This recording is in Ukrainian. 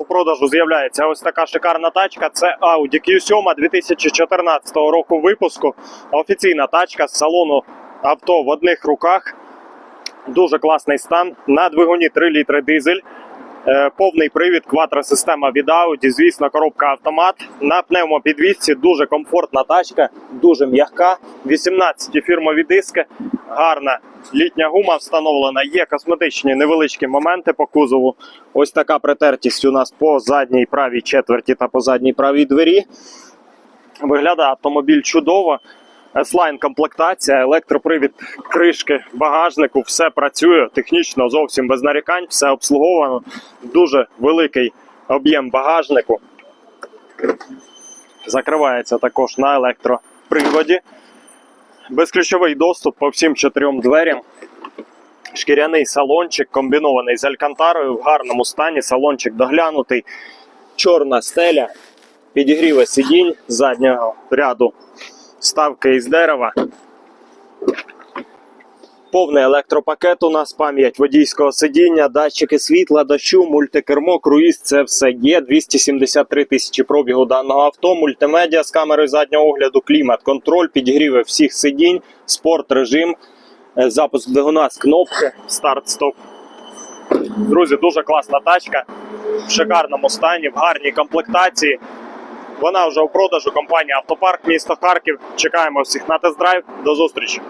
у продажу з'являється ось така шикарна тачка. Це Audi Q7 2014 року випуску. Офіційна тачка з салону авто в одних руках. Дуже класний стан. На двигуні 3 літри дизель. Е, Повний привід, квадросистема від Audi, звісно, коробка автомат. На пневмопідвісці дуже комфортна тачка, дуже м'яка. 18 фірмові диски, гарна літня гума встановлена. Є косметичні невеличкі моменти по кузову. Ось така притертість у нас по задній правій четверті та по задній правій двері. Виглядає автомобіль чудово. S-Line комплектація, електропривід кришки багажнику, все працює технічно зовсім без нарікань, все обслуговано. Дуже великий об'єм багажнику. Закривається також на електроприводі. Безключовий доступ по всім чотирьом дверям. Шкіряний салончик, комбінований з алькантарою в гарному стані. Салончик доглянутий, чорна стеля, підігріве сидінь заднього ряду ставки із дерева. Повний електропакет у нас, пам'ять водійського сидіння, датчики світла, дощу, мультикермо, круїз це все є. 273 тисячі пробігу даного авто, мультимедіа з камерою заднього огляду, клімат, контроль, підігріви всіх сидінь, спорт режим, е, запуск двигуна з кнопки, старт-стоп. Друзі, дуже класна тачка в шикарному стані, в гарній комплектації. Вона вже у продажу компанія Автопарк, місто Харків. Чекаємо всіх на тест-драйв. До зустрічі!